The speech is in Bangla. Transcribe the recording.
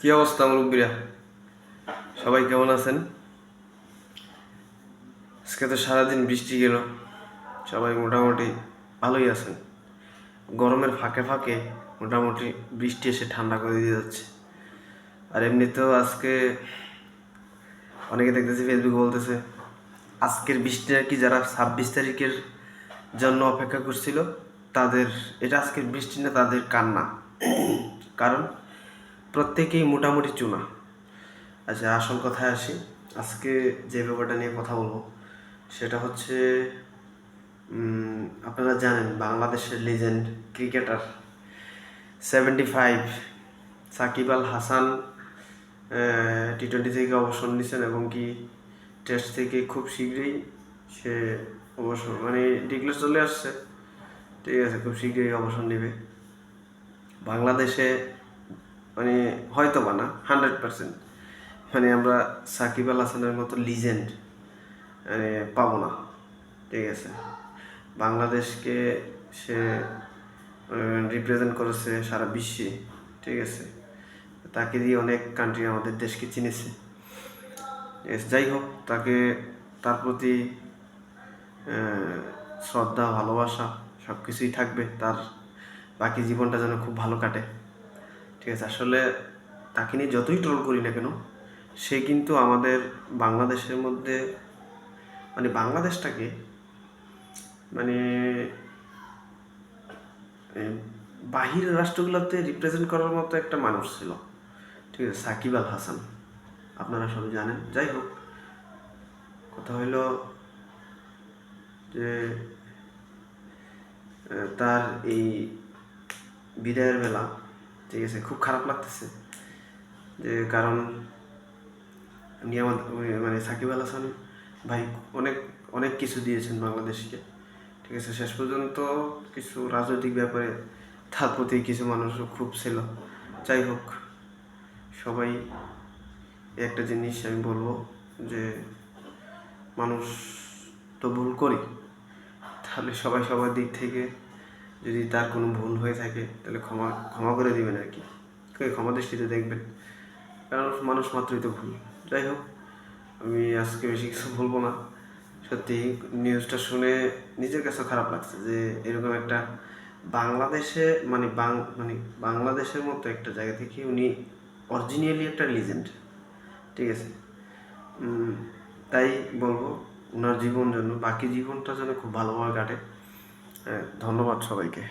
কি অবস্থা, মুরব্বীরা? সবাই কেমন আছেন? আজকে তো সারাদিন বৃষ্টি গেল, সবাই মোটামুটি ভালোই আছেন। গরমের ফাঁকে ফাঁকে মোটামুটি বৃষ্টি এসে ঠান্ডা করে দিয়ে যাচ্ছে। আর এমনিতেও আজকে অনেকে দেখতেছি ফেসবুকে বলতেছে, আজকের বৃষ্টি আর কি যারা ছাব্বিশ তারিখের জন্য অপেক্ষা করছিল, তাদের, এটা আজকের বৃষ্টি না, তাদের কান্না। কারণ প্রত্যেকেই মোটামুটি চুনা। আচ্ছা আসল কথায় আসি। আজকে যে ব্যাপারটা নিয়ে কথা বলব, সেটা হচ্ছে আপনারা জানেন বাংলাদেশের legend cricketer seventy five Shakib Al Hasan T twenty থেকে অবসর নিয়েছেন এবং কি টেস্ট থেকে খুব শীঘ্রই সে অবসর মানে ডিক্লেয়ার চলে আসছে। ঠিক আছে, খুব শীঘ্রই অবসর নেবে। বাংলাদেশে মানে হয়তো বা না হান্ড্রেড পার্সেন্ট মানে আমরা সাকিব আল হাসানের মতো লিজেন্ড মানে পাবো না। ঠিক আছে? বাংলাদেশকে সে রিপ্রেজেন্ট করেছে সারা বিশ্বে। ঠিক আছে? তাকে দিয়ে অনেক কান্ট্রি আমাদের দেশকে চিনেছে। যাই হোক, তাকে, তার প্রতি শ্রদ্ধা, ভালোবাসা সব কিছুই থাকবে। তার বাকি জীবনটা যেন খুব ভালো কাটে। ঠিক আছে আসলে তাকে নিয়ে যতই ট্রোল করি না কেন, সে কিন্তু আমাদের বাংলাদেশের মধ্যে মানে বাংলাদেশটাকে মানে বাহিরের রাষ্ট্রগুলোতে রিপ্রেজেন্ট করার মতো একটা মানুষ ছিল। ঠিক আছে, সাকিব আল হাসান। আপনারা সবাই জানেন। যাই হোক, কথা হইল যে তার এই বিদায়ের বেলা ঠিক আছে, খুব খারাপ লাগতেছে। যে কারণ উনি আমাদের উনি মানে সাকিব আল হাসান ভাই অনেক অনেক কিছু দিয়েছেন বাংলাদেশকে। ঠিক আছে, শেষ পর্যন্ত কিছু রাজনৈতিক ব্যাপারে তার প্রতি কিছু মানুষও খুব ছিল। যাই হোক, সবাই একটা জিনিস আমি বলব যে মানুষ তো ভুল করি তাহলে সবাই সবার দিক থেকে যদি তার কোনো ভুল হয়ে থাকে, তাহলে ক্ষমা ক্ষমা করে দিবেন আর কি। ক্ষমা দৃষ্টিতে দেখবেন। কারণ মানুষ মাত্রই তো ভুল। যাই হোক, আমি আজকে বেশি কিছু বলব না। সত্যি নিউজটা শুনে নিজের কাছে খারাপ লাগছে যে, এরকম একটা বাংলাদেশে মানে বাং মানে বাংলাদেশের মতো একটা জায়গা থেকে উনি অরিজিনালি একটা লিজেন্ড ঠিক আছে? তাই বলব ওনার জীবন জন্য বাকি জীবনটা যেন খুব ভালোভাবে কাটে। ধন্যবাদ সবাইকে।